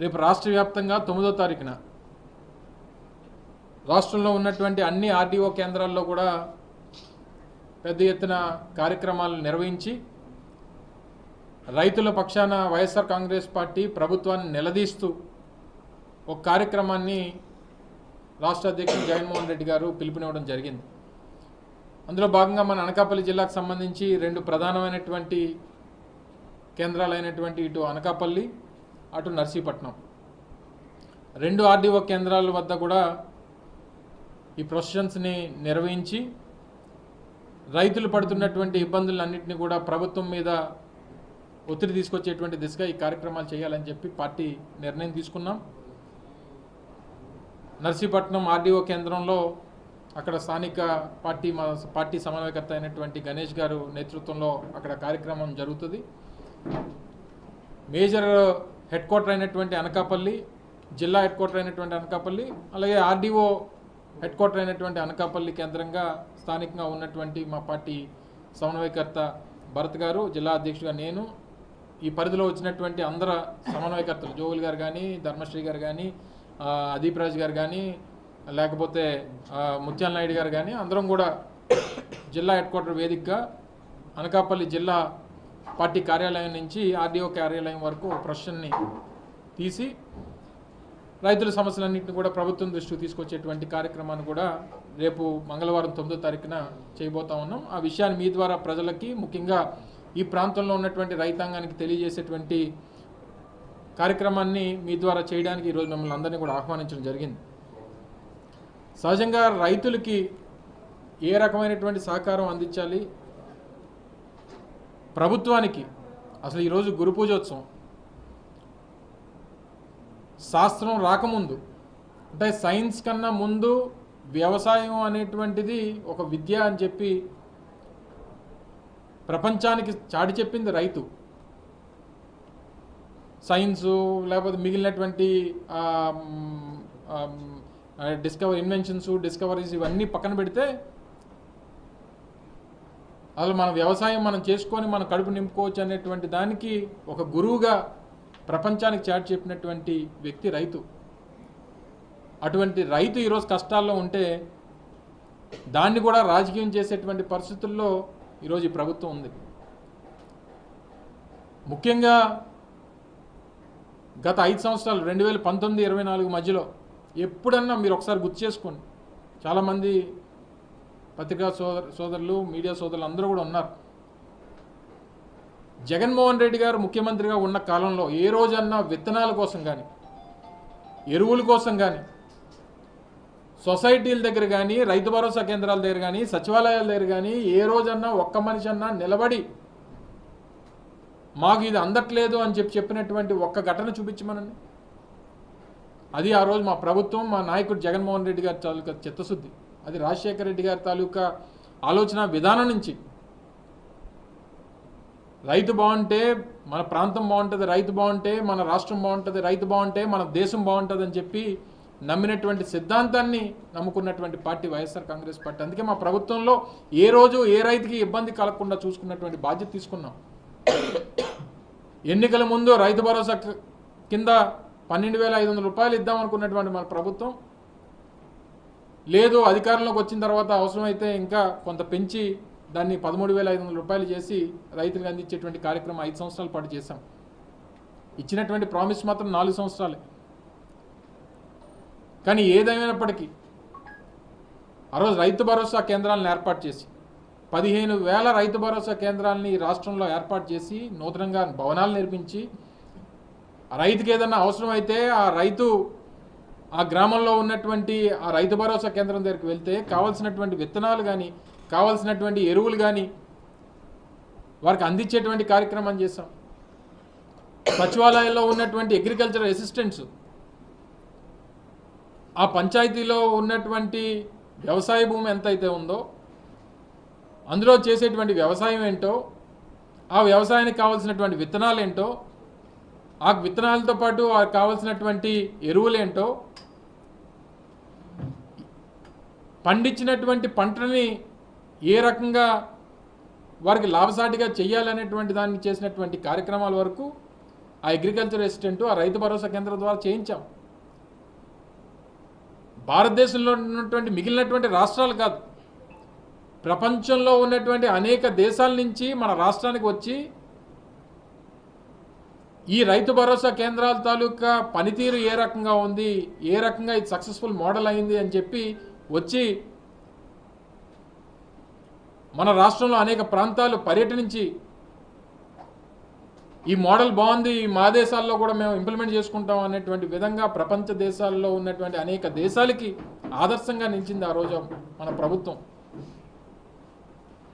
రేపు రాష్ట్ర వ్యాప్తంగా తొమ్మిదో తారీఖున రాష్ట్రంలో ఉన్నటువంటి అన్ని ఆర్డీఓ కేంద్రాల్లో కూడా పెద్ద ఎత్తున కార్యక్రమాలు నిర్వహించి రైతుల పక్షాన వైఎస్ఆర్ కాంగ్రెస్ పార్టీ ప్రభుత్వాన్ని నిలదీస్తూ ఒక కార్యక్రమాన్ని రాష్ట్ర అధ్యక్షుడు జగన్మోహన్ రెడ్డి గారు పిలుపునివ్వడం జరిగింది. అందులో భాగంగా మన అనకాపల్లి జిల్లాకు సంబంధించి రెండు ప్రధానమైనటువంటి కేంద్రాలైనటువంటి ఇటు అనకాపల్లి అటు నర్సీపట్నం. రెండు ఆర్డీఓ కేంద్రాల వద్ద కూడా ఈ ప్రొసెషన్స్ని నిర్వహించి రైతులు పడుతున్నటువంటి ఇబ్బందులన్నింటినీ కూడా ప్రభుత్వం మీద ఒత్తిడి తీసుకొచ్చేటువంటి దిశగా ఈ కార్యక్రమాలు చేయాలని చెప్పి పార్టీ నిర్ణయం తీసుకున్నాం. నర్సీపట్నం ఆర్డీఓ కేంద్రంలో అక్కడ స్థానిక పార్టీ మా పార్టీ సమన్వయకర్త అయినటువంటి గణేష్ గారు నేతృత్వంలో అక్కడ కార్యక్రమం జరుగుతుంది. మేజర్ హెడ్ క్వార్టర్ అయినటువంటి అనకాపల్లి జిల్లా హెడ్ క్వార్టర్ అయినటువంటి అనకాపల్లి అలాగే ఆర్డీఓ హెడ్ క్వార్టర్ అయినటువంటి అనకాపల్లి కేంద్రంగా స్థానికంగా ఉన్నటువంటి మా పార్టీ సమన్వయకర్త భరత్ గారు జిల్లా అధ్యక్షుడిగా నేను ఈ పరిధిలో వచ్చినటువంటి అందర సమన్వయకర్తలు జోగుల్ గారు కానీ ధర్మశ్రీ గారు కానీ ఆ, అదీప్ రాజ్ గారు కానీ లేకపోతే ముత్యాల నాయుడు గారు కానీ అందరం కూడా జిల్లా హెడ్ క్వార్టర్ వేదికగా అనకాపల్లి జిల్లా పార్టీ కార్యాలయం నుంచి ఆర్డీఓ కార్యాలయం వరకు ప్రశ్నని తీసి రైతుల సమస్యలన్నింటినీ కూడా ప్రభుత్వం దృష్టికి తీసుకొచ్చేటువంటి కార్యక్రమాన్ని కూడా రేపు మంగళవారం తొమ్మిదో తారీఖున చేయబోతా ఉన్నాం. ఆ విషయాన్ని మీ ద్వారా ప్రజలకి ముఖ్యంగా ఈ ప్రాంతంలో ఉన్నటువంటి రైతాంగానికి తెలియజేసేటువంటి కార్యక్రమాన్ని మీ ద్వారా చేయడానికి ఈరోజు మిమ్మల్ని అందరినీ కూడా ఆహ్వానించడం జరిగింది. సహజంగా రైతులకి ఏ రకమైనటువంటి సహకారం అందించాలి? ప్రభుత్వానికి అసలు ఈరోజు గురు పూజోత్సవం శాస్త్రం రాకముందు అంటే సైన్స్ కన్నా ముందు వ్యవసాయం అనేటువంటిది ఒక విద్య అని చెప్పి ప్రపంచానికి చాటి చెప్పింది రైతు. సైన్సు లేకపోతే మిగిలినటువంటి డిస్కవర్ ఇన్వెన్షన్స్ డిస్కవరీస్ ఇవన్నీ పక్కన పెడితే అసలు మన వ్యవసాయం మనం చేసుకొని మన కడుపు నింపుకోవచ్చు అనేటువంటి దానికి ఒక గురువుగా ప్రపంచానికి చాటి చెప్పినటువంటి వ్యక్తి రైతు. అటువంటి రైతు ఈరోజు కష్టాల్లో ఉంటే దాన్ని కూడా రాజకీయం చేసేటువంటి పరిస్థితుల్లో ఈరోజు ఈ ప్రభుత్వం ఉంది. ముఖ్యంగా గత ఐదు సంవత్సరాలు రెండు వేల పంతొమ్మిది ఇరవై నాలుగు మధ్యలో ఎప్పుడన్నా మీరు ఒకసారి గుర్తు చేసుకోండి. చాలామంది పత్రికా సోదర సోదరులు మీడియా సోదరులు అందరూ కూడా ఉన్నారు. జగన్మోహన్ రెడ్డి గారు ముఖ్యమంత్రిగా ఉన్న కాలంలో ఏ రోజన్నా విత్తనాల కోసం కానీ ఎరువుల కోసం కానీ సొసైటీల దగ్గర కానీ రైతు భరోసా కేంద్రాల దగ్గర కానీ సచివాలయాల దగ్గర కానీ ఏ రోజన్నా ఒక్క మనిషి అన్నా నిలబడి మాకు ఇది అందట్లేదు అని చెప్పి చెప్పినటువంటి ఒక్క ఘటన చూపించమనండి అది ఆ రోజు మా ప్రభుత్వం మా నాయకుడు జగన్మోహన్ రెడ్డి గారి తాలూకా చిత్తశుద్ధి. అది రాజశేఖర రెడ్డి గారి తాలూకా ఆలోచన విధానం నుంచి. రైతు బాగుంటే మన ప్రాంతం బాగుంటుంది రైతు బాగుంటే మన రాష్ట్రం బాగుంటుంది రైతు బాగుంటే మన దేశం బాగుంటుంది అని చెప్పి నమ్మినటువంటి సిద్ధాంతాన్ని నమ్ముకున్నటువంటి పార్టీ వైఎస్ఆర్ కాంగ్రెస్ పార్టీ. అందుకే మా ప్రభుత్వంలో ఏ రోజు ఏ రైతుకి ఇబ్బంది కలగకుండా చూసుకున్నటువంటి బాధ్యత తీసుకున్నాం. ఎన్నికల ముందు రైతు భరోసా కింద పన్నెండు వేల ఐదు వందల రూపాయలు ఇద్దాం అనుకున్నటువంటి మన ప్రభుత్వం లేదు అధికారంలోకి వచ్చిన తర్వాత అవసరమైతే ఇంకా కొంత పెంచి దాన్ని పదమూడు వేల ఐదు వందల రూపాయలు చేసి రైతులకు అందించేటువంటి కార్యక్రమం ఐదు సంవత్సరాల పాటు చేశాం. ఇచ్చినటువంటి ప్రామిస్ మాత్రం నాలుగు సంవత్సరాలే. కానీ ఏదేమైనప్పటికీ ఆ రోజు రైతు భరోసా కేంద్రాలను ఏర్పాటు చేసి పదిహేను వేల రైతు భరోసా కేంద్రాలని ఈ రాష్ట్రంలో ఏర్పాటు చేసి నూతనంగా భవనాలు నిర్మించి ఆ రైతుకి ఏదన్నా అవసరమైతే ఆ రైతు ఆ గ్రామంలో ఉన్నటువంటి ఆ రైతు భరోసా కేంద్రం దగ్గరికి వెళ్తే కావాల్సినటువంటి విత్తనాలు కానీ కావాల్సినటువంటి ఎరువులు కానీ వారికి అందించేటువంటి కార్యక్రమం చేశాం. సచివాలయంలో ఉన్నటువంటి అగ్రికల్చర్ అసిస్టెంట్స్ ఆ పంచాయతీలో ఉన్నటువంటి వ్యవసాయ భూమి ఎంతైతే ఉందో అందులో చేసేటువంటి వ్యవసాయం ఏంటో ఆ వ్యవసాయానికి కావాల్సినటువంటి విత్తనాలు ఏంటో ఆ విత్తనాలతో పాటు ఆ కావాల్సినటువంటి ఎరువులేంటో పండించినటువంటి పంటని ఏ రకంగా వారికి లాభసాటిగా చేయాలనేటువంటి దాన్ని చేసినటువంటి కార్యక్రమాల వరకు ఆ అగ్రికల్చర్ అసిస్టెంట్ ఆ రైతు భరోసా కేంద్రం ద్వారా చేయించాం. భారతదేశంలో ఉన్నటువంటి మిగిలినటువంటి రాష్ట్రాలు కాదు. ప్రపంచంలో ఉన్నటువంటి అనేక దేశాల నుంచి మన రాష్ట్రానికి వచ్చి ఈ రైతు భరోసా కేంద్రాల తాలూకా పనితీరు ఏ రకంగా ఉంది ఏ రకంగా ఇది సక్సెస్ఫుల్ మోడల్ అయింది అని చెప్పి వచ్చి మన రాష్ట్రంలో అనేక ప్రాంతాలు పర్యటించి ఈ మోడల్ బాగుంది ఈ మా దేశాల్లో కూడా మేము ఇంప్లిమెంట్ చేసుకుంటాం అనేటువంటి విధంగా ప్రపంచ దేశాల్లో ఉన్నటువంటి అనేక దేశాలకి ఆదర్శంగా నిలిచింది ఆ రోజు మన ప్రభుత్వం.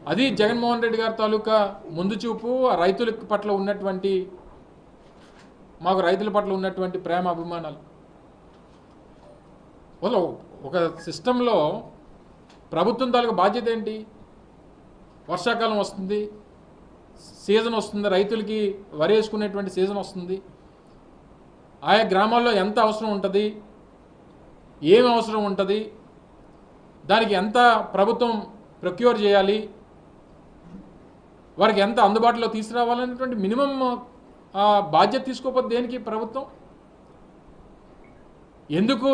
అది జగన్మోహన్ రెడ్డి గారి తాలూకా ముందు చూపు ఆ రైతుల పట్ల ఉన్నటువంటి మాకు రైతుల పట్ల ఉన్నటువంటి ప్రేమ అభిమానాలు వాళ్ళ ఒక సిస్టంలో ప్రభుత్వం తాలూకా బాధ్యత ఏంటి? వర్షాకాలం వస్తుంది సీజన్ వస్తుంది రైతులకి వరి వేసుకునేటువంటి సీజన్ వస్తుంది. ఆయా గ్రామాల్లో ఎంత అవసరం ఉంటుంది? ఏమి అవసరం ఉంటుంది? దానికి ఎంత ప్రభుత్వం ప్రొక్యూర్ చేయాలి? వారికి ఎంత అందుబాటులో తీసుకురావాలనేటువంటి మినిమం బాధ్యత తీసుకోకపోతే దేనికి ప్రభుత్వం? ఎందుకు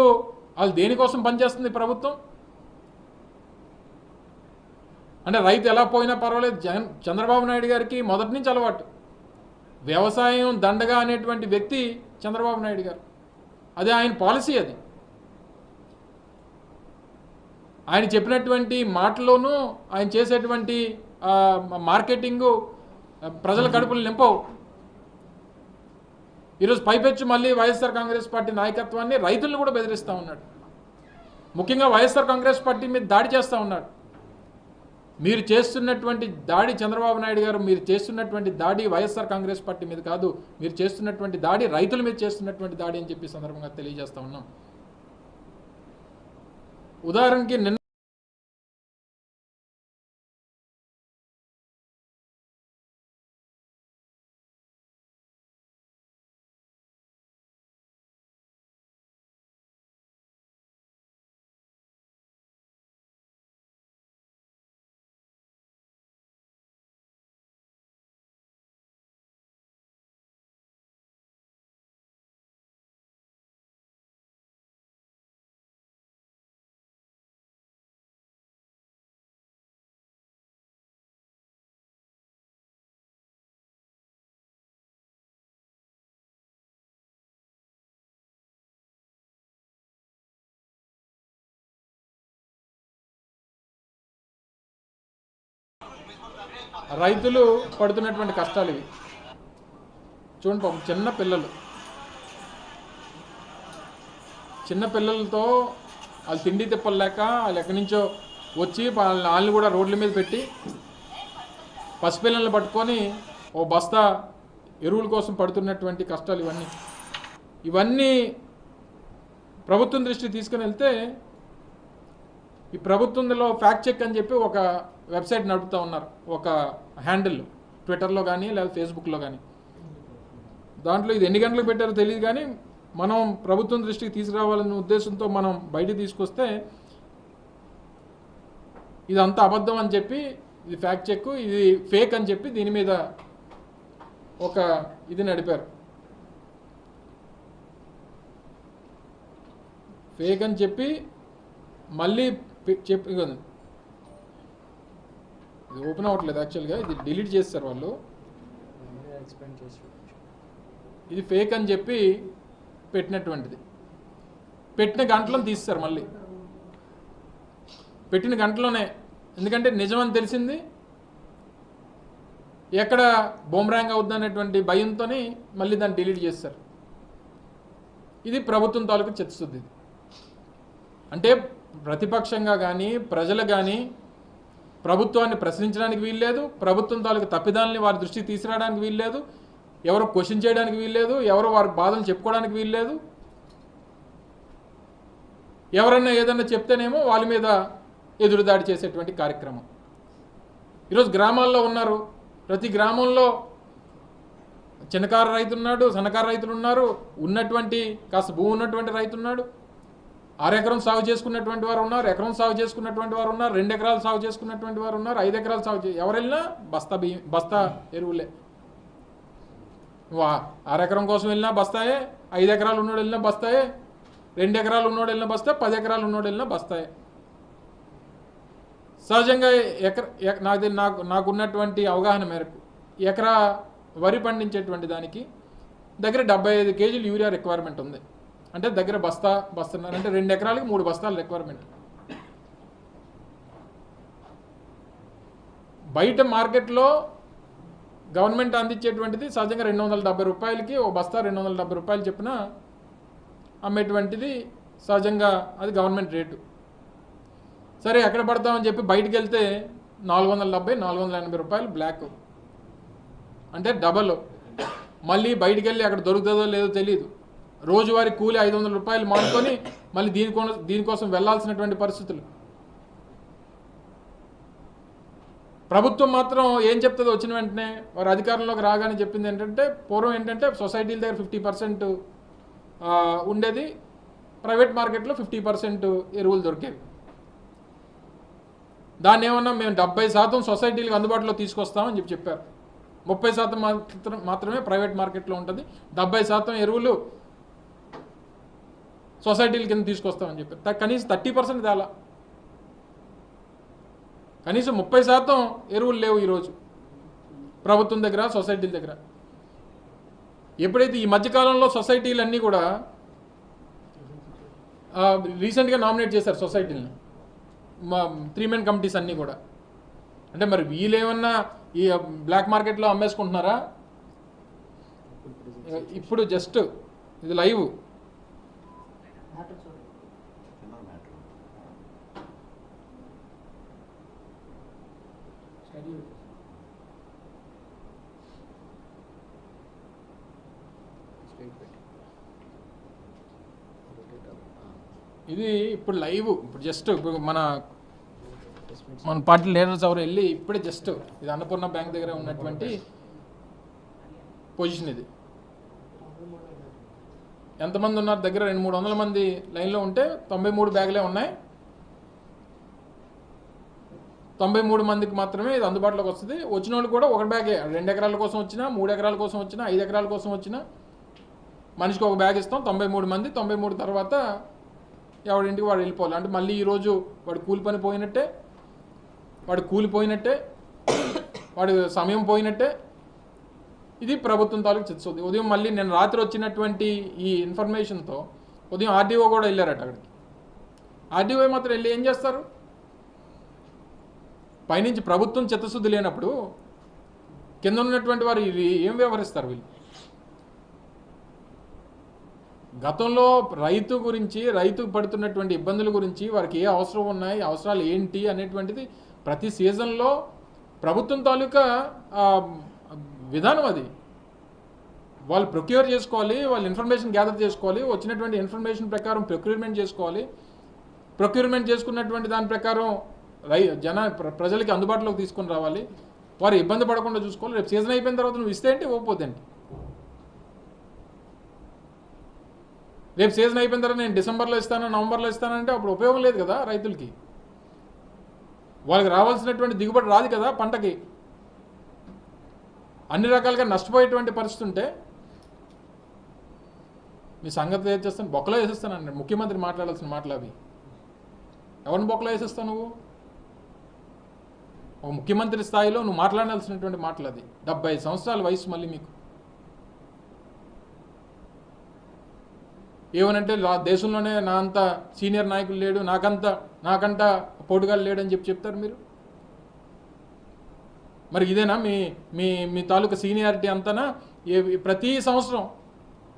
వాళ్ళు దేనికోసం పనిచేస్తుంది ప్రభుత్వం? అంటే రైతు ఎలా పోయినా పర్వాలేదు. జగన్ చంద్రబాబు నాయుడు గారికి మొదటి నుంచి అలవాటు. వ్యవసాయం దండగా అనేటువంటి వ్యక్తి చంద్రబాబు నాయుడు గారు. అదే ఆయన పాలసీ అది. ఆయన చెప్పినటువంటి మాటల్లోనూ ఆయన చేసేటువంటి మార్కెటింగు ప్రజల కడుపులు నింపవు. ఈరోజు పైపెచ్చు మళ్ళీ వైఎస్ఆర్ కాంగ్రెస్ పార్టీ నాయకత్వాన్ని రైతులను కూడా బెదిరిస్తూ ఉన్నాడు. ముఖ్యంగా వైఎస్ఆర్ కాంగ్రెస్ పార్టీ మీద దాడి చేస్తూ ఉన్నాడు. మీరు చేస్తున్నటువంటి దాడి చంద్రబాబు నాయుడు గారు మీరు చేస్తున్నటువంటి దాడి వైఎస్ఆర్ కాంగ్రెస్ పార్టీ మీద కాదు మీరు చేస్తున్నటువంటి దాడి రైతుల మీద చేస్తున్నటువంటి దాడి అని చెప్పి సందర్భంగా తెలియజేస్తూ ఉన్నాం. ఉదాహరణకి నిన్న రైతులు పడుతున్నటువంటి కష్టాలు ఇవి. చూడండి పాపం చిన్న పిల్లలు. చిన్న పిల్లలతో వాళ్ళు తిండి తిప్పలేక వాళ్ళు ఎక్కడి నుంచో వచ్చి వాళ్ళ వాళ్ళని కూడా రోడ్ల మీద పెట్టి పసిపిల్లల్ని పట్టుకొని ఓ బస్తా ఎరువుల కోసం పడుతున్నటువంటి కష్టాలు ఇవన్నీ. ఇవన్నీ ప్రభుత్వం దృష్టికి తీసుకుని వెళ్తే ఈ ప్రభుత్వంలో ఫ్యాక్ట్ చెక్ అని చెప్పి ఒక వెబ్సైట్ నడుపుతూ ఉన్నారు. ఒక హ్యాండిల్ ట్విట్టర్లో కానీ లేదా ఫేస్బుక్లో కానీ దాంట్లో ఇది ఎన్ని గంటలకు పెట్టారో తెలియదు కానీ మనం ప్రభుత్వం దృష్టికి తీసుకురావాలనే ఉద్దేశంతో మనం బయట తీసుకొస్తే ఇది అంత అబద్ధం అని చెప్పి ఇది ఫ్యాక్ట్ చెక్ ఇది ఫేక్ అని చెప్పి దీని మీద ఒక ఇది నడిపారు. ఫేక్ అని చెప్పి మళ్ళీ చెప్పి ఇది ఓపెన్ అవ్వట్లేదు యాక్చువల్గా ఇది డిలీట్ చేస్తారు వాళ్ళు. ఇది ఫేక్ అని చెప్పి పెట్టినటువంటిది. పెట్టిన గంటలను తీస్తారు మళ్ళీ. పెట్టిన గంటలోనే. ఎందుకంటే నిజమని తెలిసింది. ఎక్కడ బొమ్రాంగ్ అవుద్ది అనేటువంటి భయంతో మళ్ళీ దాన్ని డిలీట్ చేస్తారు. ఇది ప్రభుత్వం తాలూకు చిత్తశుద్ధి ఇది అంటే ప్రతిపక్షంగా కానీ ప్రజలు కానీ ప్రభుత్వాన్ని ప్రశ్నించడానికి వీల్లేదు ప్రభుత్వం తాలూకు తప్పిదాలని వారి దృష్టికి తీసుకురావడానికి వీల్లేదు ఎవరు క్వశ్చన్ చేయడానికి వీల్లేదు ఎవరు వారి బాధలు చెప్పుకోవడానికి వీల్లేదు. ఎవరన్నా ఏదన్నా చెప్తేనేమో వాళ్ళ మీద ఎదురుదాడి చేసేటువంటి కార్యక్రమం. ఈరోజు గ్రామాల్లో ఉన్నారు. ప్రతి గ్రామంలో చిన్నకారు రైతు ఉన్నాడు సన్నకారు రైతులు ఉన్నారు. ఉన్నటువంటి కాస్త భూమి ఉన్నటువంటి రైతు ఉన్నాడు ఎకరం సాగు చేసుకున్నటువంటి వారు ఉన్నారు ఎకరం సాగు చేసుకున్నటువంటి వారు ఉన్నారు రెండు ఎకరాలు సాగు చేసుకున్నటువంటి వారు ఉన్నారు ఐదు ఎకరాలు సాగు చే ఎవరు వెళ్ళినా బస్తా బియ్యం బస్తా ఎరువులే. నువ్వు ఆ- అరెకరం కోసం వెళ్ళినా బస్తాయే ఐదు ఎకరాలు ఉన్నోడు వెళ్ళినా బస్తాయే రెండు ఎకరాలు ఉన్నోడు వెళ్ళినా బస్తాయి పది ఎకరాలు ఉన్నోడు వెళ్ళినా బస్తాయే. సహజంగా ఎకర ఎక- నాకు నాకు నాకున్నటువంటి అవగాహన మేరకు ఎకరా వరి పండించేటువంటి దానికి దగ్గర డెబ్బై ఐదు కేజీలు యూరియా రిక్వైర్మెంట్ ఉంది. అంటే దగ్గర బస్తా బస్తున్నారు అంటే రెండు ఎకరాలకి మూడు బస్తాల రిక్వైర్మెంట్ బయట మార్కెట్లో గవర్నమెంట్ అందించేటువంటిది సహజంగా రెండు వందల డెబ్బై రూపాయలకి ఓ బస్తా రెండు వందల డెబ్బై రూపాయలు చెప్పిన అమ్మేటువంటిది సహజంగా అది గవర్నమెంట్ రేటు. సరే ఎక్కడ పడతామని చెప్పి బయటికి వెళ్తే నాలుగు వందల డెబ్బై నాలుగు వందల ఎనభై రూపాయలు బ్లాక్. అంటే డబల్. మళ్ళీ బయటికి వెళ్ళి అక్కడ దొరుకుతుందో లేదో తెలియదు రోజువారీ కూలి ఐదు వందల రూపాయలు మానుకొని మళ్ళీ దీనికో దీనికోసం వెళ్ళాల్సినటువంటి పరిస్థితులు. ప్రభుత్వం మాత్రం ఏం చెప్తుంది వచ్చిన వెంటనే వారు అధికారంలోకి రాగానే చెప్పింది ఏంటంటే పూర్వం ఏంటంటే సొసైటీల దగ్గర ఫిఫ్టీ పర్సెంట్ ఉండేది. ప్రైవేట్ మార్కెట్లో ఫిఫ్టీ పర్సెంట్ ఎరువులు దొరికేవి. దాన్ని ఏమన్నా మేము డెబ్బై శాతం సొసైటీలకు అందుబాటులో తీసుకొస్తామని చెప్పి చెప్పారు. ముప్పై శాతం మాత్రం మాత్రమే ప్రైవేట్ మార్కెట్లో ఉంటుంది. డెబ్బై శాతం ఎరువులు సొసైటీల కింద తీసుకొస్తామని చెప్పారు. కనీసం థర్టీ పర్సెంట్ తేలా. కనీసం ముప్పై శాతం ఎరువులు లేవు ఈరోజు. ప్రభుత్వం దగ్గర సొసైటీల దగ్గర. ఎప్పుడైతే ఈ మధ్యకాలంలో సొసైటీలు అన్నీ కూడా రీసెంట్గా నామినేట్ చేశారు సొసైటీలని. మా త్రీ మెన్ కమిటీస్ అన్నీ కూడా. అంటే మరి వీళ్ళేమన్నా ఈ బ్లాక్ మార్కెట్లో అమ్మేసుకుంటున్నారా? ఇప్పుడు జస్ట్ ఇది లైవ్. ఇది ఇప్పుడు లైవ్ ఇప్పుడు జస్ట్ ఇప్పుడు మన మన పార్టీ లీడర్స్ ఎవరు వెళ్ళి ఇప్పుడే జస్ట్ ఇది అన్నపూర్ణ బ్యాంక్ దగ్గర ఉన్నటువంటి పొజిషన్ ఇది. ఎంతమంది ఉన్నారు? దగ్గర రెండు మూడు వందల మంది లైన్లో ఉంటే తొంభై మూడు బ్యాగులే ఉన్నాయి. తొంభై మూడు మందికి మాత్రమే ఇది అందుబాటులోకి వస్తుంది. వచ్చిన వాళ్ళు కూడా ఒక బ్యాగే. రెండు ఎకరాల కోసం వచ్చినా మూడు ఎకరాల కోసం వచ్చినా ఐదు ఎకరాల కోసం వచ్చినా మనిషికి ఒక బ్యాగ్ ఇస్తాం. తొంభై మూడు మంది తొంభై మూడు తర్వాత ఎవడింటికి వాడు వెళ్ళిపోవాలి. అంటే మళ్ళీ ఈరోజు వాడు కూలి పని పోయినట్టే వాడు కూలిపోయినట్టే వాడు సమయం పోయినట్టే ఇది ప్రభుత్వం తాలూకు చిత్తశుద్ధి. ఉదయం మళ్ళీ నేను రాత్రి వచ్చినటువంటి ఈ ఇన్ఫర్మేషన్తో ఉదయం ఆర్డీఓ కూడా వెళ్ళారట అక్కడికి. ఆర్డీఓ మాత్రం వెళ్ళి ఏం చేస్తారు? పైనుంచి ప్రభుత్వం చిత్తశుద్ధి లేనప్పుడు కింద ఉన్నటువంటి వారు ఇది ఏం వ్యవహరిస్తారు వీళ్ళు? గతంలో రైతు గురించి రైతు పడుతున్నటువంటి ఇబ్బందుల గురించి వారికి ఏ అవసరం ఉన్నాయి అవసరాలు ఏంటి అనేటువంటిది ప్రతి సీజన్లో ప్రభుత్వం తాలూకా విధానం అది. వాళ్ళు ప్రొక్యూర్ చేసుకోవాలి వాళ్ళు ఇన్ఫర్మేషన్ గ్యాదర్ చేసుకోవాలి వచ్చినటువంటి ఇన్ఫర్మేషన్ ప్రకారం ప్రొక్యూర్మెంట్ చేసుకోవాలి. ప్రొక్యూర్మెంట్ చేసుకున్నటువంటి దాని ప్రకారం రై జన ప్రజలకి అందుబాటులోకి తీసుకొని రావాలి. వారు ఇబ్బంది పడకుండా చూసుకోవాలి. రేపు సీజన్ అయిపోయిన తర్వాత నువ్వు ఇస్తే ఏంటి? ఓపోతే ఏంటి? రేపు సీజన్ అయిపోయిన తర్వాత నేను డిసెంబర్లో ఇస్తాను నవంబర్లో ఇస్తానంటే అప్పుడు ఉపయోగం లేదు కదా రైతులకి. వాళ్ళకి రావాల్సినటువంటి దిగుబడి రాదు కదా పంటకి. అన్ని రకాలుగా నష్టపోయేటువంటి పరిస్థితి ఉంటే మీ సంగతి ఏం చేస్తాను? బొక్కలో వేసేస్తానండి. ముఖ్యమంత్రి మాట్లాడాల్సిన మాటలు అవి. ఎవరిని బొక్కలో వేసేస్తావు నువ్వు? ఒక ముఖ్యమంత్రి స్థాయిలో నువ్వు మాట్లాడాల్సినటువంటి మాటలు అది. డెబ్బై ఐదు సంవత్సరాల వయసు మళ్ళీ మీకు. ఏమనంటే నా దేశంలోనే నా అంత సీనియర్ నాయకులు లేడు నాకంత నాకంట పోటుగాలు లేడని చెప్పి చెప్తారు మీరు? మరి ఇదేనా? మీ మీ మీ తాలూకా సీనియారిటీ అంతనా? ఏ ప్రతి సంవత్సరం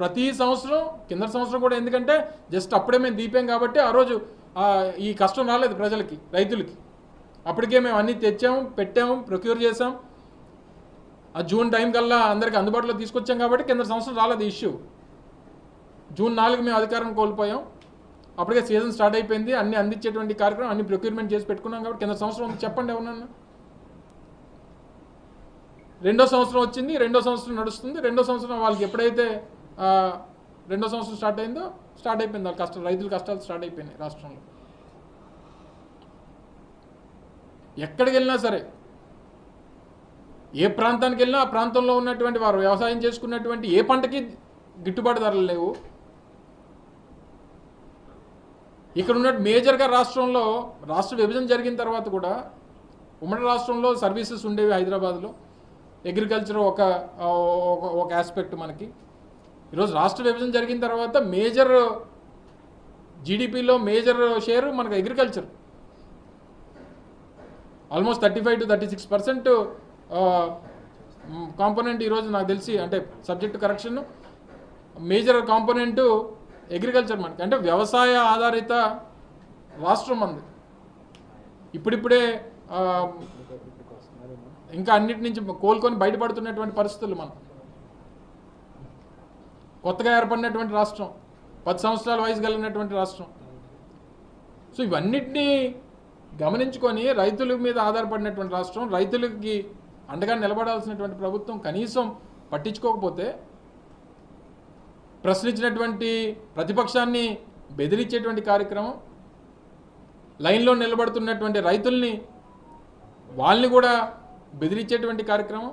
ప్రతి సంవత్సరం కింద సంవత్సరం కూడా ఎందుకంటే జస్ట్ అప్పుడే మేము దీపాం కాబట్టి ఆ రోజు ఈ కష్టం రాలేదు ప్రజలకి రైతులకి. అప్పటికే మేము అన్నీ తెచ్చాము పెట్టాము ప్రొక్యూర్ చేసాం ఆ జూన్ టైం కల్లా అందరికి అందుబాటులో తీసుకొచ్చాం కాబట్టి కింద సంవత్సరం రాలేదు ఇష్యూ. జూన్ నాలుగు మేము అధికారం కోల్పోయాం. అప్పటికే సీజన్ స్టార్ట్ అయిపోయింది అన్ని అందించేటువంటి కార్యక్రమం అన్ని ప్రొక్యూర్మెంట్ చేసి పెట్టుకున్నాం కాబట్టి కింద సంవత్సరం చెప్పండి ఎవరన్నా. రెండో సంవత్సరం వచ్చింది రెండో సంవత్సరం నడుస్తుంది. రెండో సంవత్సరం వాళ్ళకి ఎప్పుడైతే రెండో సంవత్సరం స్టార్ట్ అయిందో స్టార్ట్ అయిపోయింది వాళ్ళ కష్టాలు. రైతుల కష్టాలు స్టార్ట్ అయిపోయినాయి రాష్ట్రంలో. ఎక్కడికి వెళ్ళినా సరే ఏ ప్రాంతానికి వెళ్ళినా ఆ ప్రాంతంలో ఉన్నటువంటి వారు వ్యవసాయం చేసుకున్నటువంటి ఏ పంటకి గిట్టుబాటు ధరలు లేవు. ఇక్కడ ఉన్న మేజర్గా రాష్ట్రంలో రాష్ట్ర విభజన జరిగిన తర్వాత కూడా ఉమ్మడి రాష్ట్రంలో సర్వీసెస్ ఉండేవి హైదరాబాద్లో. అగ్రికల్చర్ ఒక ఒక- ఆస్పెక్ట్ మనకి. ఈరోజు రాష్ట్ర విభజన జరిగిన తర్వాత మేజర్ జీడిపిలో మేజర్ షేర్ మనకు agriculture almost thirty five to thirty six percent component ఈరోజు నాకు తెలిసి అంటే subject correction major component agriculture మనకి. అంటే వ్యవసాయ ఆధారిత రాష్ట్రం అంది ఇప్పుడిప్పుడే ఇంకా అన్నిటి నుంచి కోలుకొని బయటపడుతున్నటువంటి పరిస్థితులు మనం. కొత్తగా ఏర్పడినటువంటి రాష్ట్రం పది సంవత్సరాల వయసు కలిగినటువంటి రాష్ట్రం. సో ఇవన్నిటినీ గమనించుకొని రైతుల మీద ఆధారపడినటువంటి రాష్ట్రం రైతులకి అండగా నిలబడాల్సినటువంటి ప్రభుత్వం కనీసం పట్టించుకోకపోతే ప్రశ్నించినటువంటి ప్రతిపక్షాన్ని బెదిరించేటువంటి కార్యక్రమం లైన్లో నిలబడుతున్నటువంటి రైతుల్ని వాళ్ళని కూడా బెదిరించేటువంటి కార్యక్రమం?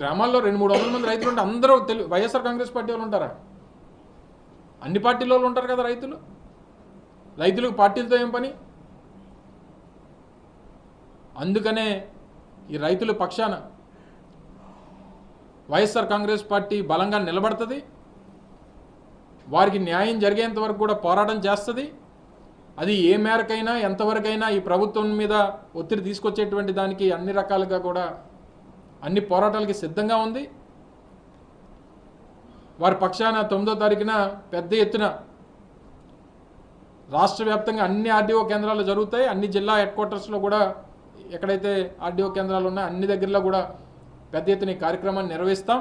గ్రామాల్లో రెండు మూడు వందల మంది రైతులు ఉంటే అందరూ తెలు వైఎస్ఆర్ కాంగ్రెస్ పార్టీ వాళ్ళు ఉంటారా? అన్ని పార్టీల వాళ్ళు ఉంటారు కదా రైతులు? రైతులకు పార్టీలతో ఏం పని? అందుకనే ఈ రైతుల పక్షాన వైఎస్ఆర్ కాంగ్రెస్ పార్టీ బలంగా నిలబడుతుంది. వారికి న్యాయం జరిగేంత వరకు కూడా పోరాటం చేస్తుంది. అది ఏ మేరకైనా ఎంతవరకైనా ఈ ప్రభుత్వం మీద ఒత్తిడి తీసుకొచ్చేటువంటి దానికి అన్ని రకాలుగా కూడా అన్ని పోరాటాలకి సిద్ధంగా ఉంది. వారి పక్షాన తొమ్మిదో తారీఖున పెద్ద ఎత్తున రాష్ట్ర వ్యాప్తంగా అన్ని ఆర్డీఓ కేంద్రాలు జరుగుతాయి. అన్ని జిల్లా హెడ్ క్వార్టర్స్లో కూడా ఎక్కడైతే ఆర్డీఓ కేంద్రాలు ఉన్నాయో అన్ని దగ్గరలో కూడా పెద్ద ఎత్తున కార్యక్రమాన్ని నిర్వహిస్తాం.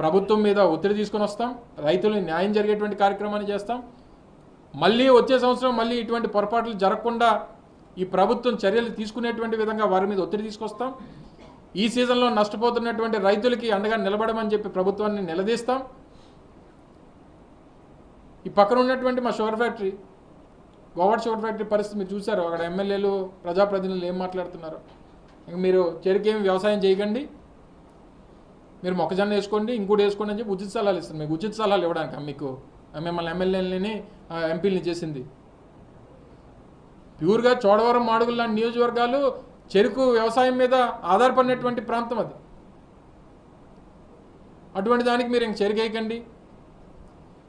ప్రభుత్వం మీద ఒత్తిడి తీసుకొని వస్తాం. రైతులు న్యాయం జరిగేటువంటి కార్యక్రమాన్ని చేస్తాం. మళ్ళీ వచ్చే సంవత్సరం మళ్ళీ ఇటువంటి పొరపాట్లు జరగకుండా ఈ ప్రభుత్వం చర్యలు తీసుకునేటువంటి విధంగా వారి మీద ఒత్తిడి తీసుకొస్తాం. ఈ సీజన్లో నష్టపోతున్నటువంటి రైతులకి అండగా నిలబడమని చెప్పి ప్రభుత్వాన్ని నిలదీస్తాం. ఈ పక్కన ఉన్నటువంటి మా sugar factory Govada sugar factory పరిస్థితి మీరు చూశారు. అక్కడ ఎమ్మెల్యేలు ప్రజాప్రతినిధులు ఏం మాట్లాడుతున్నారు? ఇంక మీరు చెరుకేం వ్యవసాయం చేయకండి. మీరు మొక్కజొన్న వేసుకోండి ఇంకోటి వేసుకోండి అని చెప్పి ఉచిత సలహాలు ఇస్తారు మీకు ఉచిత సలహాలు ఇవ్వడానికి మీకు మిమ్మల్ని ఎమ్మెల్యేలని ఎంపీలని చేసింది. ప్యూర్గా చోడవరం మాడుగుల లాంటి నియోజకవర్గాలు చెరుకు వ్యవసాయం మీద ఆధారపడినటువంటి ప్రాంతం అది. అటువంటి దానికి మీరు ఇంక చెరుకేయకండి.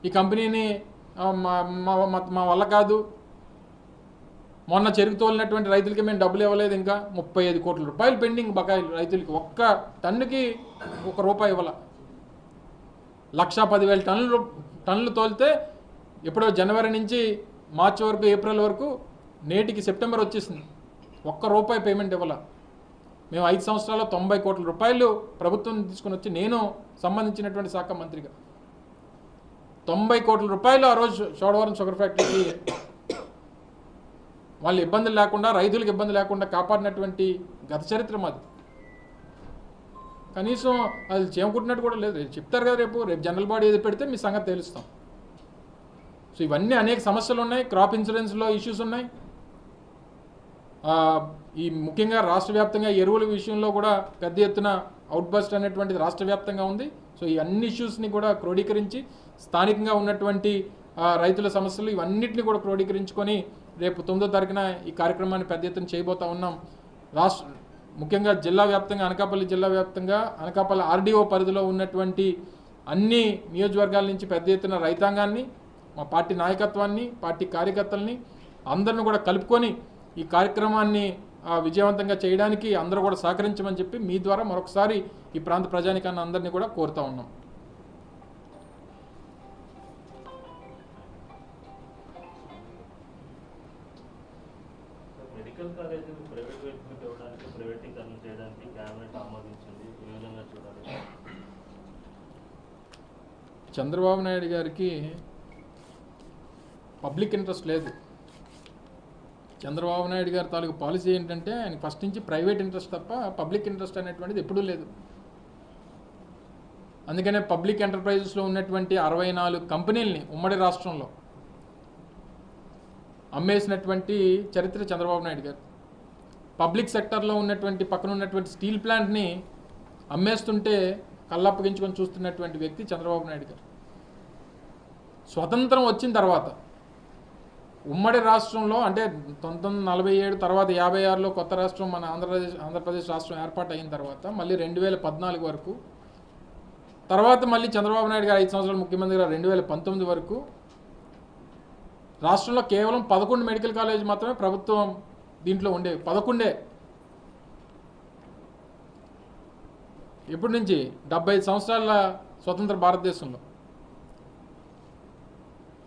ఈ కంపెనీని మా మా- మా- మా వల్ల కాదు. మొన్న చెరుకు తోలినటువంటి రైతులకి మేము డబ్బులు ఇవ్వలేదు ఇంకా. ముప్పై ఐదు కోట్ల రూపాయలు పెండింగ్ బకాయిలు రైతులకి. ఒక్క టన్నుకి ఒక రూపాయి ఇవ్వాల. లక్ష పదివేల టన్నులు టన్నులు తోలితే ఎప్పుడో జనవరి నుంచి మార్చి వరకు ఏప్రిల్ వరకు నేటికి సెప్టెంబర్ వచ్చేసింది. ఒక్క రూపాయి పేమెంట్ ఇవ్వాల. మేము ఐదు సంవత్సరాల్లో తొంభై కోట్ల రూపాయలు ప్రభుత్వం తీసుకుని వచ్చి నేను సంబంధించినటువంటి శాఖ మంత్రిగా. తొంభై కోట్ల రూపాయలు ఆ రోజు చోడవరం షుగర్ ఫ్యాక్టరీకి వాళ్ళు ఇబ్బందులు లేకుండా రైతులకు ఇబ్బంది లేకుండా కాపాడినటువంటి గత చరిత్ర మాది. కనీసం అది చేమకుంటున్నట్టు కూడా లేదు. చెప్తారు కదా రేపు రేపు జనరల్ బాడీ ఏది పెడితే మీ సంగతి తెలుస్తాం. సో ఇవన్నీ అనేక సమస్యలు ఉన్నాయి క్రాప్ ఇన్సూరెన్స్లో ఇష్యూస్ ఉన్నాయి. ఈ ముఖ్యంగా రాష్ట్ర వ్యాప్తంగా ఎరువుల విషయంలో కూడా పెద్ద ఎత్తున అవుట్బస్ట్ అనేటువంటిది రాష్ట్ర వ్యాప్తంగా ఉంది. సో ఈ అన్ని ఇష్యూస్ని కూడా క్రోడీకరించి స్థానికంగా ఉన్నటువంటి రైతుల సమస్యలు ఇవన్నిటిని కూడా క్రోడీకరించుకొని రేపు తొమ్మిదో తారీఖున ఈ కార్యక్రమాన్ని పెద్ద ఎత్తున చేయబోతా ఉన్నాం. రాష్ట్ర ముఖ్యంగా జిల్లా వ్యాప్తంగా అనకాపల్లి జిల్లా వ్యాప్తంగా అనకాపల్లి ఆర్డీఓ పరిధిలో ఉన్నటువంటి అన్ని నియోజకవర్గాల నుంచి పెద్ద ఎత్తున రైతాంగాన్ని మా పార్టీ నాయకత్వాన్ని పార్టీ కార్యకర్తల్ని అందరిని కూడా కలుపుకొని ఈ కార్యక్రమాన్ని విజయవంతంగా చేయడానికి అందరూ కూడా సహకరించమని చెప్పి మీ ద్వారా మరొకసారి ఈ ప్రాంత ప్రజానికాన్ని అందరినీ కూడా కోరుతా ఉన్నాం. మెడికల్ కాలేజీలు ప్రైవేట్ వ్యక్తులకు ఇవ్వడానికి ప్రైవేటీకరణ చేయడానికి కేబినెట్ ఆమోదించింది ఏ విధంగా చూడాలి చంద్రబాబు నాయుడు గారికి పబ్లిక్ ఇంట్రెస్ట్ లేదు. చంద్రబాబు నాయుడు గారి తాలూకు పాలసీ ఏంటంటే ఆయన ఫస్ట్ నుంచి ప్రైవేట్ ఇంట్రెస్ట్ తప్ప పబ్లిక్ ఇంట్రెస్ట్ అనేటువంటిది ఎప్పుడూ లేదు. అందుకనే పబ్లిక్ ఎంటర్ప్రైజెస్లో ఉన్నటువంటి అరవై నాలుగు కంపెనీలని ఉమ్మడి రాష్ట్రంలో అమ్మేసినటువంటి చరిత్ర చంద్రబాబు నాయుడు గారు. పబ్లిక్ సెక్టర్లో ఉన్నటువంటి పక్కన ఉన్నటువంటి స్టీల్ ప్లాంట్ని అమ్మేస్తుంటే కళ్ళప్పగించుకొని చూస్తున్నటువంటి వ్యక్తి చంద్రబాబు నాయుడు గారు. స్వతంత్రం వచ్చిన తర్వాత ఉమ్మడి రాష్ట్రంలో అంటే పంతొమ్మిది నలభై ఏడు తర్వాత యాభై ఆరులో కొత్త రాష్ట్రం మన ఆంధ్రప్రదేశ్ ఆంధ్రప్రదేశ్ రాష్ట్రం ఏర్పాటు అయిన తర్వాత మళ్ళీ రెండు వేల పద్నాలుగు వరకు తర్వాత మళ్ళీ చంద్రబాబు నాయుడు గారు ఐదు సంవత్సరాలు ముఖ్యమంత్రిగా రెండు వేల పంతొమ్మిది వరకు రాష్ట్రంలో కేవలం పదకొండు మెడికల్ కాలేజ్ మాత్రమే ప్రభుత్వం దీంట్లో ఉండేవి. పదకొండే. ఇప్పటి నుంచి డెబ్బై ఐదు సంవత్సరాల స్వతంత్ర భారతదేశంలో.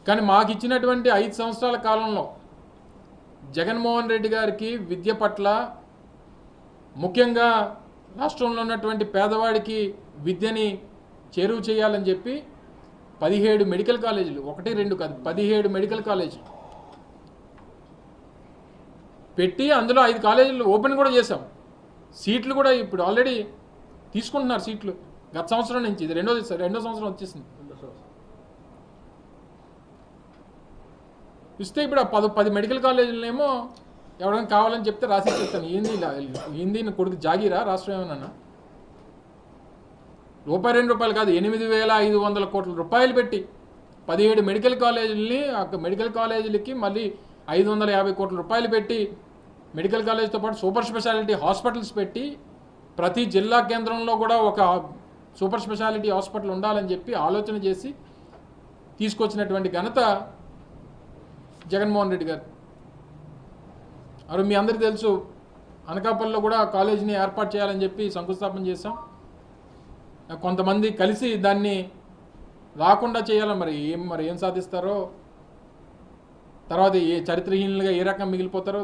కానీ మాకు ఇచ్చినటువంటి ఐదు సంవత్సరాల కాలంలో జగన్మోహన్ రెడ్డి గారికి విద్య పట్ల ముఖ్యంగా రాష్ట్రంలో ఉన్నటువంటి పేదవాడికి విద్యని చేరువ చేయాలని చెప్పి పదిహేడు మెడికల్ కాలేజీలు ఒకటి రెండు కాదు పదిహేడు మెడికల్ కాలేజీలు పెట్టి అందులో ఐదు కాలేజీలు ఓపెన్ కూడా చేశాం. సీట్లు కూడా ఇప్పుడు ఆల్రెడీ తీసుకుంటున్నారు సీట్లు. గత సంవత్సరం నుంచి ఇది రెండో రెండో సంవత్సరం వచ్చేసింది. ఇస్తే ఇప్పుడు ఆ పది పది మెడికల్ కాలేజీలనేమో ఎవరైనా కావాలని చెప్తే రాసి చెప్తాను ఏంది ఏంది కొడుకు జాగీరా? రాష్ట్రం ఏమన్నా రూపాయి రెండు రూపాయలు కాదు ఎనిమిది వేల ఐదు వందల కోట్ల రూపాయలు పెట్టి పదిహేడు మెడికల్ కాలేజీలని మెడికల్ కాలేజీలకి మళ్ళీ ఐదు వందల యాభై కోట్ల రూపాయలు పెట్టి మెడికల్ కాలేజ్తో పాటు సూపర్ స్పెషాలిటీ హాస్పిటల్స్ పెట్టి ప్రతి జిల్లా కేంద్రంలో కూడా ఒక సూపర్ స్పెషాలిటీ హాస్పిటల్ ఉండాలని చెప్పి ఆలోచన చేసి తీసుకొచ్చినటువంటి ఘనత జగన్మోహన్ రెడ్డి గారు. అరు మీ అందరికీ తెలుసు అనకాపల్లిలో కూడా కాలేజీని ఏర్పాటు చేయాలని చెప్పి శంకుస్థాపన చేశాం. కొంతమంది కలిసి దాన్ని రాకుండా చేయాలి మరి? ఏం మరి ఏం సాధిస్తారో? తర్వాత ఏ చరిత్రహీనులుగా ఏ రకం మిగిలిపోతారో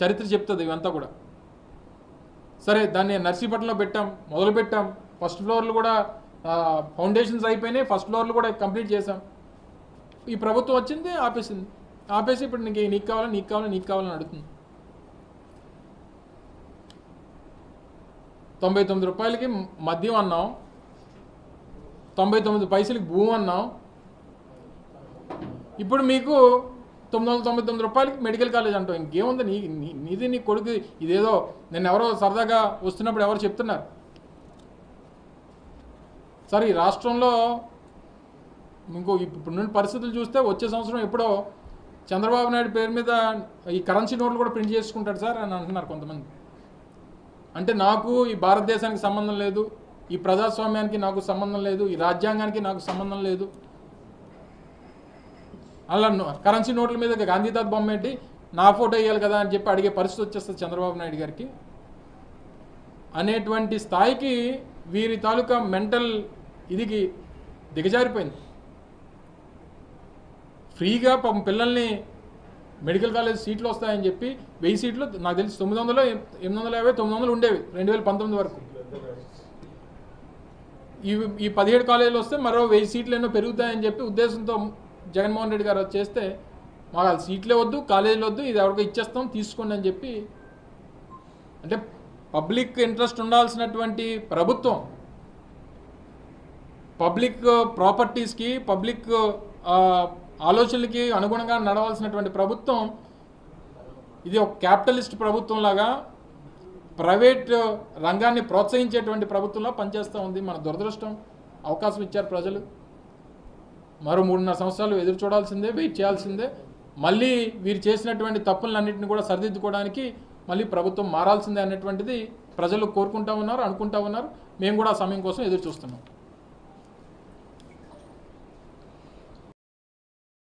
చరిత్ర చెప్తుంది ఇవంతా కూడా. సరే దాన్ని నర్సీపట్నంలో పెట్టాం మొదలు పెట్టాం ఫస్ట్ ఫ్లోర్లు కూడా ఫౌండేషన్స్ అయిపోయినాయి. ఫస్ట్ ఫ్లోర్లు కూడా కంప్లీట్ చేసాం ఈ ప్రభుత్వం వచ్చింది ఆపేసింది. ఆపేసి ఇప్పుడు నీకు నీకు కావాలి నీకు కావాలి నీకు కావాలని అడుగుతుంది. తొంభై తొమ్మిది రూపాయలకి మద్యం అన్నాం తొంభై తొమ్మిది పైసలకి భూమి అన్నాం ఇప్పుడు మీకు తొమ్మిది వందల తొంభై తొమ్మిది రూపాయలకి మెడికల్ కాలేజ్ అంటాం ఇంకేముంది? నీ నీ- నీది నీ కొడుకు ఇదేదో నేను ఎవరో సరదాగా వస్తున్నప్పుడు ఎవరు చెప్తున్నారు. సరే ఈ రాష్ట్రంలో ఇంకో ఇప్పుడు నుండి పరిస్థితులు చూస్తే వచ్చే సంవత్సరం ఎప్పుడో చంద్రబాబు నాయుడు పేరు మీద ఈ కరెన్సీ నోట్లు కూడా ప్రింట్ చేసుకుంటాడు సార్ అని అంటున్నారు కొంతమంది. అంటే నాకు ఈ భారతదేశానికి సంబంధం లేదు ఈ ప్రజాస్వామ్యానికి నాకు సంబంధం లేదు ఈ రాజ్యాంగానికి నాకు సంబంధం లేదు. అలా కరెన్సీ నోట్ల మీద గాంధీ బొమ్మ ఏంటి నా ఫోటో వేయాలి కదా అని చెప్పి అడిగే పరిస్థితి వచ్చేస్తుంది చంద్రబాబు నాయుడు గారికి. అనేటువంటి స్థాయికి వీరి తాలూకా మెంటల్ ఇదికి దిగజారిపోయింది. ఫ్రీగా పాపం పిల్లల్ని మెడికల్ కాలేజ్ సీట్లు వస్తాయని చెప్పి వెయ్యి సీట్లు నాకు తెలిసి తొమ్మిది వందలు ఎనిమిది వందల యాభై తొమ్మిది వందలు ఉండేవి రెండు వేల పంతొమ్మిది వరకు. ఈ ఈ పదిహేడు కాలేజీలు వస్తే మరో వెయ్యి సీట్లు ఎన్నో పెరుగుతాయని చెప్పి ఉద్దేశంతో జగన్మోహన్ రెడ్డి గారు అది చేస్తే మాకు అది సీట్లే వద్దు కాలేజీలు వద్దు ఇది ఎవరికో ఇచ్చేస్తాం తీసుకోండి అని చెప్పి. అంటే పబ్లిక్ ఇంట్రెస్ట్ ఉండాల్సినటువంటి ప్రభుత్వం పబ్లిక్ ప్రాపర్టీస్కి పబ్లిక్ ఆలోచనలకి అనుగుణంగా నడవాల్సినటువంటి ప్రభుత్వం ఇది ఒక క్యాపిటలిస్ట్ ప్రభుత్వం లాగా ప్రైవేట్ రంగాన్ని ప్రోత్సహించేటువంటి ప్రభుత్వంలో పనిచేస్తూ ఉంది. మన దురదృష్టం అవకాశం ఇచ్చారు ప్రజలు. మరో మూడున్నర సంవత్సరాలు ఎదురు చూడాల్సిందే వెయిట్ చేయాల్సిందే. మళ్ళీ వీరు చేసినటువంటి తప్పులన్నింటినీ కూడా సరిదిద్దుకోవడానికి మళ్ళీ ప్రభుత్వం మారాల్సిందే అనేటువంటిది ప్రజలు కోరుకుంటా ఉన్నారు అనుకుంటా ఉన్నారు. మేము కూడా ఆ సమయం కోసం ఎదురు చూస్తున్నాం.